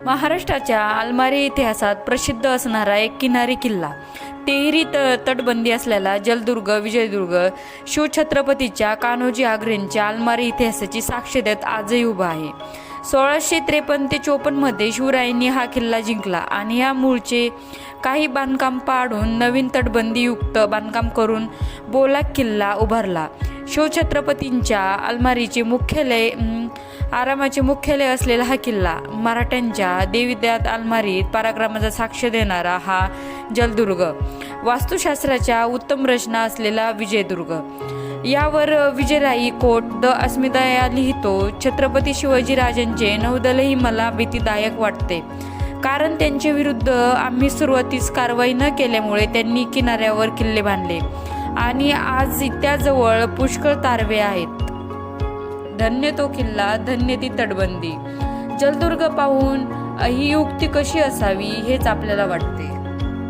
महाराष्ट्राच्या आलमारी इतिहासात प्रसिद्ध असणारा एक किनारी किल्ला. तेहरी त तटबंदी असलेला जलदुर्ग विजयदुर्ग शिवछत्रपतीच्या कान्होजी आग्रेंच्या आलमारी इतिहासाची साक्ष देत आजही उभा आहे. सोळाशे त्रेपन्न ते चोपन्नमध्ये शिवरायांनी हा किल्ला जिंकला आणि या मूळचे काही बांधकाम पाडून नवीन तटबंदीयुक्त बांधकाम करून बोलाक किल्ला उभारला. शिवछत्रपतींच्या आलमारीचे मुख्यालय आरामाचे मुख्यालय असलेला हा किल्ला मराठ्यांच्या देविद्यात अलमारीत पराक्रमाचा साक्ष देणारा हा जलदुर्ग. वास्तुशास्त्राच्या उत्तम रचना असलेला विजयदुर्ग. यावर विजयराई कोट द अस्मिता लिहितो छत्रपती शिवाजीराजांचे नौदलही मला भीतीदायक वाटते. कारण त्यांच्या विरुद्ध आम्ही सुरुवातीस कारवाई न केल्यामुळे त्यांनी किनाऱ्यावर किल्ले बांधले. आणि आज त्याजवळ पुष्कळ तारवे आहेत. धन्य तो किल्ला धन्य ती तटबंदी. जलदुर्ग पाहून ही युक्ती कशी असावी हेच आपल्याला वाटते.